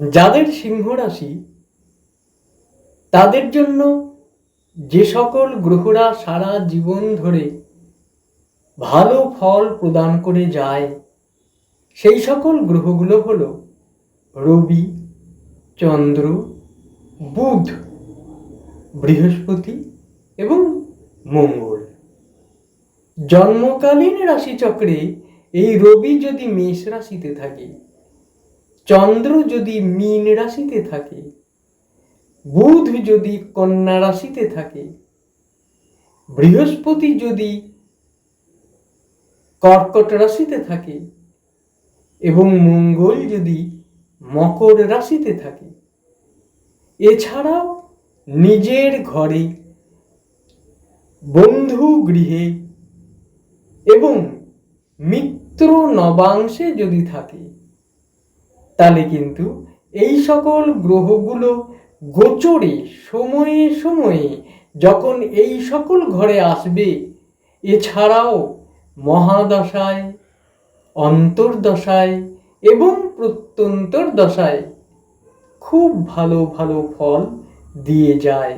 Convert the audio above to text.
যাদের সিংহ রাশি তাদের জন্য যে সকল গ্রহরা সারা জীবন ধরে ভালো ফল প্রদান করে যায়, সেই সকল গ্রহগুলো হল রবি, চন্দ্র, বুধ, বৃহস্পতি এবং মঙ্গল। জন্মকালীন রাশিচক্রে এই রবি যদি মেষ রাশিতে থাকে চন্দ্র যদি মীন রাশিতে থাকে, বুধ যদি কন্যা রাশিতে থাকে, বৃহস্পতি যদি কর্কট রাশিতে থাকে এবং মঙ্গল যদি মকর রাশিতে থাকে, এছাড়াও নিজের ঘরে বন্ধু গৃহে এবং মিত্র নবাংশে যদি থাকে তাহলে কিন্তু এই সকল গ্রহগুলো গোচরে সময়ে সময়ে যখন এই সকল ঘরে আসবে, এছাড়াও মহাদশায়, অন্তর্দশায় এবং প্রত্যন্তর দশায় খুব ভালো ভালো ফল দিয়ে যায়।